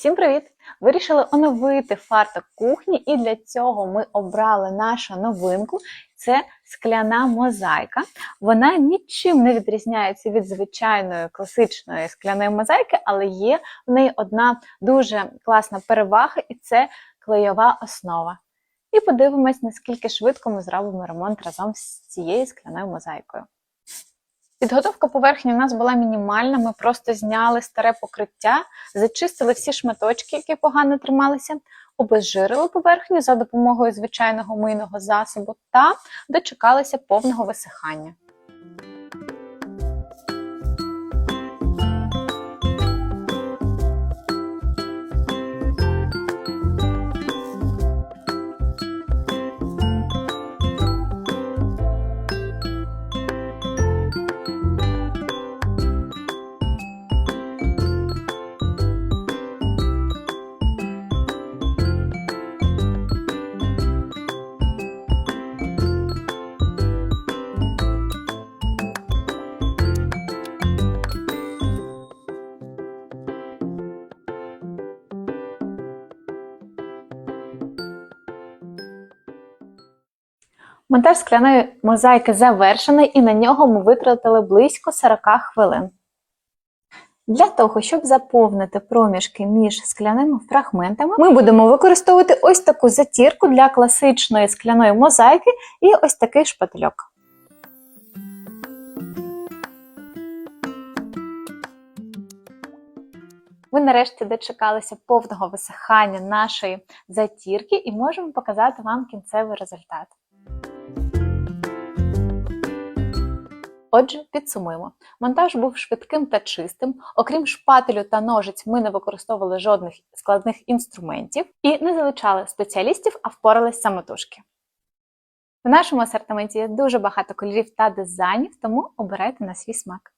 Всім привіт! Вирішили оновити фарток кухні, і для цього ми обрали нашу новинку. Це скляна мозаїка. Вона нічим не відрізняється від звичайної класичної скляної мозаїки, але є в неї одна дуже класна перевага, і це клейова основа. І подивимось, наскільки швидко ми зробимо ремонт разом з цією скляною мозаїкою. Підготовка поверхні у нас була мінімальна. Ми просто зняли старе покриття, зачистили всі шматочки, які погано трималися, обезжирили поверхню за допомогою звичайного мийного засобу та дочекалися повного висихання. Монтаж скляної мозаїки завершений, і на нього ми витратили близько 40 хвилин. Для того, щоб заповнити проміжки між скляними фрагментами, ми будемо використовувати ось таку затірку для класичної скляної мозаїки і ось такий шпательок. Ми нарешті дочекалися повного висихання нашої затірки і можемо показати вам кінцевий результат. Отже, підсумуємо. Монтаж був швидким та чистим. Окрім шпателю та ножиць, ми не використовували жодних складних інструментів і не залучали спеціалістів, а впорались самотужки. В нашому асортименті є дуже багато кольорів та дизайнів, тому обирайте на свій смак.